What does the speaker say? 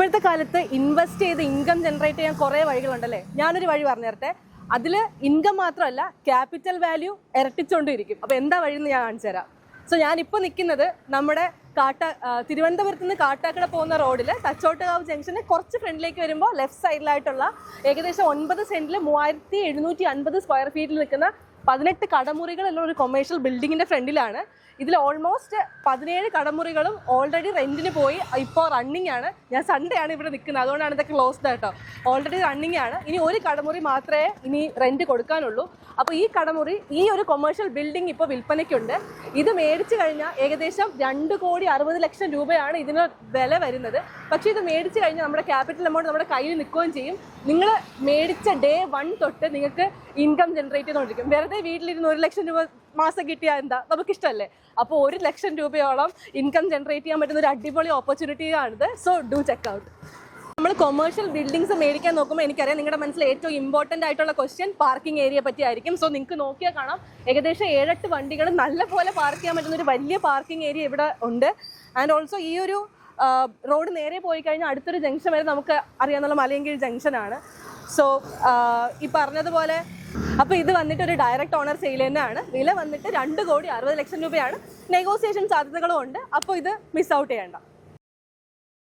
ഇപ്പോഴത്തെ കാലത്ത് ഇൻവെസ്റ്റ് ചെയ്ത് ഇൻകം ജനറേറ്റ് ചെയ്യാൻ കുറേ വഴികളുണ്ടല്ലേ? ഞാനൊരു വഴി പറഞ്ഞു തരട്ടെ. അതിൽ ഇൻകം മാത്രമല്ല ക്യാപിറ്റൽ വാല്യൂ ഇരട്ടിച്ചുകൊണ്ടിരിക്കും അപ്പോൾ എന്താ വഴി എന്ന് ഞാൻ കാണിച്ചു തരാം. സോ ഞാനിപ്പോൾ നിൽക്കുന്നത് നമ്മുടെ കാട്ട തിരുവനന്തപുരത്ത് നിന്ന് കാട്ടാക്കട പോകുന്ന റോഡിൽ തച്ചോട്ടുകാവ് ജംഗ്ഷന് കുറച്ച് ഫ്രണ്ടിലേക്ക് വരുമ്പോൾ ലെഫ്റ്റ് സൈഡിലായിട്ടുള്ള ഏകദേശം ഒൻപത് സെന്റിൽ മൂവായിരത്തി എഴുന്നൂറ്റി അൻപത് സ്ക്വയർ ഫീറ്റിൽ നിൽക്കുന്ന പതിനെട്ട് കടമുറികൾ എന്നുള്ള ഒരു കൊമേഴ്ഷ്യൽ ബിൽഡിങ്ങിന്റെ ഫ്രണ്ടിലാണ്. ഇതിൽ ഓൾമോസ്റ്റ് പതിനേഴ് കടമുറികളും ഓൾറെഡി റെന്റിന് പോയി ഇപ്പോൾ റണ്ണിങ് ആണ്. ഞാൻ സൺഡേ ആണ് ഇവിടെ നിൽക്കുന്നത് അതുകൊണ്ടാണ് ഇതൊക്കെ ക്ലോസ്ഡ് കേട്ടോ. ഓൾറെഡി റണ്ണിങ് ആണ്. ഇനി ഒരു കടമുറി മാത്രമേ ഇനി റെന്റ് കൊടുക്കാനുള്ളൂ. അപ്പോൾ ഈ കടമുറി ഈ ഒരു കൊമേഴ്ഷ്യൽ ബിൽഡിംഗ് ഇപ്പോൾ വിൽപ്പനയ്ക്കുണ്ട്. ഇത് മേടിച്ചു കഴിഞ്ഞാൽ ഏകദേശം രണ്ട് കോടി അറുപത് ലക്ഷം രൂപയാണ് ഇതിന് വില വരുന്നത്. പക്ഷേ ഇത് മേടിച്ചു കഴിഞ്ഞാൽ നമ്മുടെ ക്യാപിറ്റൽ എമൗണ്ട് നമ്മുടെ കയ്യിൽ നിൽക്കുകയും ചെയ്യും. നിങ്ങൾ മേടിച്ച ഡേ വൺ തൊട്ട് നിങ്ങൾക്ക് ഇൻകം ജനറേറ്റ് ചെയ്തുകൊണ്ടിരിക്കും വെറുതെ വീട്ടിലിരുന്ന് ഒരു ലക്ഷം രൂപ മാസം കിട്ടിയാൽ എന്താ? നമുക്കിഷ്ടമല്ലേ അപ്പോൾ ഒരു ലക്ഷം രൂപയോളം ഇൻകം ജനറേറ്റ് ചെയ്യാൻ പറ്റുന്ന ഒരു അടിപൊളി ഓപ്പർച്യൂണിറ്റിയാണിത് സോ ഡു ചെക്ക് ഔട്ട് നമ്മൾ കൊമേഴ്ഷ്യൽ ബിൽഡിങ്സ് മേടിക്കാൻ നോക്കുമ്പോൾ എനിക്കറിയാം നിങ്ങളുടെ മനസ്സിൽ ഏറ്റവും ഇമ്പോർട്ടന്റ് ആയിട്ടുള്ള ക്വസ്റ്റ്യൻ പാർക്കിംഗ് ഏരിയ പറ്റിയായിരിക്കും സോ നിങ്ങൾക്ക് നോക്കിയാൽ കാണാം. ഏകദേശം ഏഴെട്ട് വണ്ടികൾ നല്ലപോലെ പാർക്ക് ചെയ്യാൻ പറ്റുന്ന ഒരു വലിയ പാർക്കിംഗ് ഏരിയ ഇവിടെ ഉണ്ട്. ആൻഡ് ഓൾസോ ഈ ഒരു റോഡ് നേരെ പോയി കഴിഞ്ഞാൽ അടുത്തൊരു ജംഗ്ഷൻ വരെ നമുക്ക് അറിയാവുന്ന ജംഗ്ഷൻ ജംഗ്ഷനാണ് സോ ഈ പറഞ്ഞതുപോലെ അപ്പോൾ ഇത് വന്നിട്ട് ഒരു ഡയറക്റ്റ് ഓണർ സെയിൽ തന്നെയാണ് വില വന്നിട്ട് രണ്ട് കോടി അറുപത് ലക്ഷം രൂപയാണ്. നെഗോസിയേഷൻ സാധ്യതകളും ഉണ്ട്. അപ്പോൾ ഇത് മിസ് ഔട്ട് ചെയ്യേണ്ട.